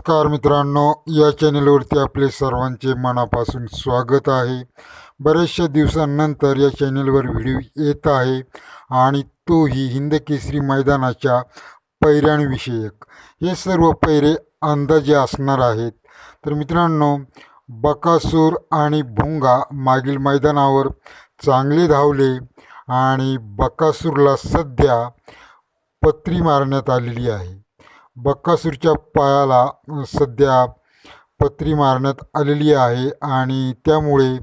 नमस्कार मित्रांनो या चॅनलवरती आपले सर्वांचे मनापासून स्वागत आहे. बऱ्याचशा दिवसांनंतर या चॅनलवर व्हिडिओ येत आहे आणि तोही हिंद केसरी मैदानाच्या पैऱ्यांविषयक हे सर्व पैरे अंदाजे असणार आहेत. तर मित्रांनो बकासूर आणि भुंगा मागील मैदानावर चांगले धावले आणि बकासूरला सध्या पत्री मारण्यात आलेली आहे. बक्कासूरच्या पायाला सध्या पत्री मारण्यात आलेली आहे आणि त्यामुळे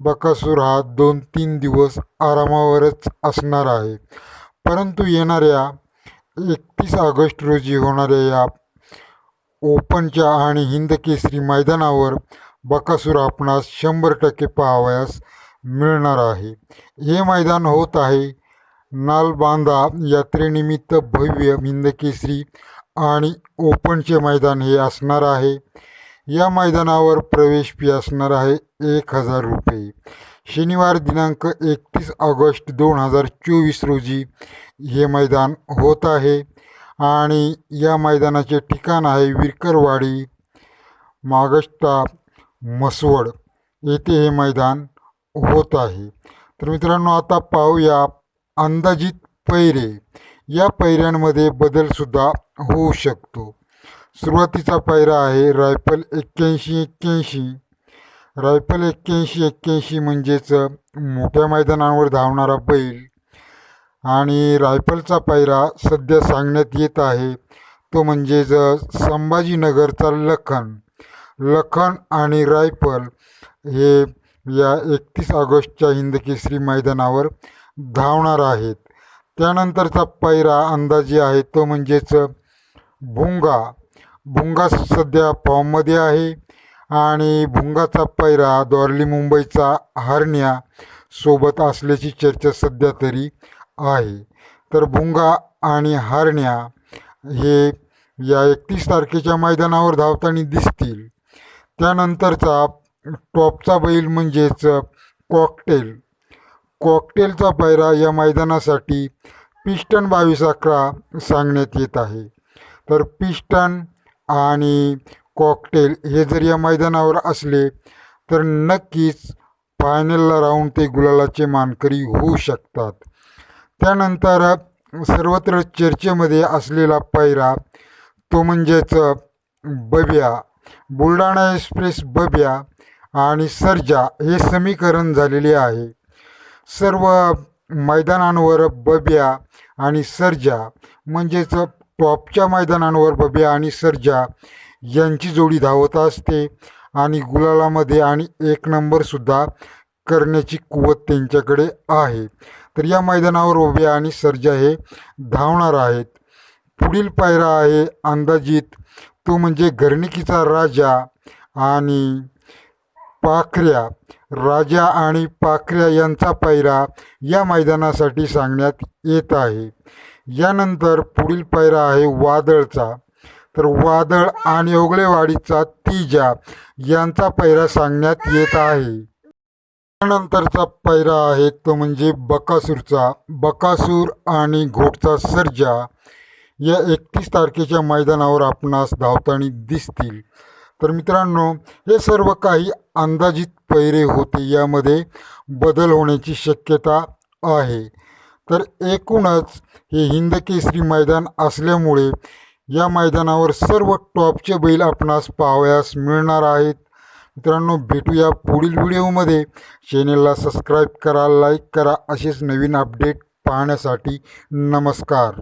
बकासूर हा दोन तीन दिवस आरामावरच असणार आहे. परंतु येणाऱ्या एकतीस ऑगस्ट रोजी होणाऱ्या या ओपनच्या आणि हिंद केसरी मैदानावर बकासूर आपणास शंभर टक्के पाहावयास मिळणार आहे. हे मैदान होत आहे नालबांधा यात्रेनिमित्त भव्य हिंद केसरी आणि ओपनचे मैदान हे असणार आहे. या मैदानावर प्रवेश फी असणार आहे एक हजार रुपये. शनिवार दिनांक एकतीस ऑगस्ट दोन हजार चोवीस रोजी हे मैदान होत आहे. आणि या मैदानाचे ठिकाण आहे विरकरवाडी मागष्टा मसवड येथे हे मैदान होत आहे. तर मित्रांनो आता पाहूया अंदाजित पैरे. या पायऱ्यांमध्ये बदलसुद्धा होऊ शकतो. सुरुवातीचा पायरा आहे रायफल एक्क्याऐंशी एक्क्याऐंशी. रायफल एक्क्याऐंशी एक्क्याऐंशी म्हणजेच मोठ्या मैदानावर धावणारा बैल. आणि रायफलचा पायरा सध्या सांगण्यात येत आहे तो म्हणजेच संभाजीनगरचा लखन. लखन आणि रायफल हे या एकतीस ऑगस्टच्या हिंदकेसरी मैदानावर धावणार आहेत. त्यानंतरचा पायरा अंदाजे आहे तो म्हणजेच भुंगा. भुंगा सध्या फॉर्ममध्ये आहे आणि भुंगाचा पैरा द्वारली मुंबईचा हरण्या सोबत असल्याची चर्चा सध्या तरी आहे. तर भुंगा आणि हरण्या हे या एकतीस तारखेच्या मैदानावर धावताना दिसतील. त्यानंतरचा टॉपचा बैल म्हणजेच कॉकटेल. कॉकटेलचा पैरा या मैदानासाठी पिस्टन बावीस अकरा सांगण्यात येत आहे. तर पिस्टन आणि कॉकटेल हे जर या मैदानावर असले तर नक्कीच फायनलला राहून ते गुलालाचे मानकरी होऊ शकतात. त्यानंतर सर्वत्र चर्चेमध्ये असलेला पैरा तो म्हणजेच बब्या बुलढाणा एक्सप्रेस बब्या आणि सर्जा हे समीकरण झालेले आहे. सर्व मैदानांवर बब्या आणि सर्जा म्हणजेच टॉपच्या मैदानांवर बब्या आणि सर्जा यांची जोडी धावत असते आणि गुलालामध्ये आणि एक नंबरसुद्धा करण्याची कुवत त्यांच्याकडे आहे. तर या मैदानावर बब्या आणि सर्जा हे धावणार आहेत. पुढील पायरा आहे अंदाजित तो म्हणजे घरणिकीचा राजा आणि पाखऱ्या. राजा आणि पाखऱ्या यांचा पैरा या मैदानासाठी सांगण्यात येत आहे. यानंतर पुढील पैरा आहे वादळचा. तर वादळ आणि ओगळेवाडीचा तिजा यांचा पैरा सांगण्यात येत आहे. त्यानंतरचा पैरा आहे तो म्हणजे बकासूरचा. बकासूर आणि घोटचा सर्जा या एकतीस तारखेच्या मैदानावर आपणास धावताना दिसतील. तर मित्रांनो हे सर्व काही अंदाजित पैरे होते. यामध्ये बदल होण्याची शक्यता आहे. तर एकूणच हे हिंदकेसरी मैदान असल्यामुळे या मैदानावर सर्व टॉपचे बैल आपणास पाहावयास मिळणार आहेत. मित्रांनो भेटूया पुढील व्हिडिओमध्ये. चॅनेलला सबस्क्राईब करा लाईक करा असेच नवीन अपडेट पाहण्यासाठी नमस्कार.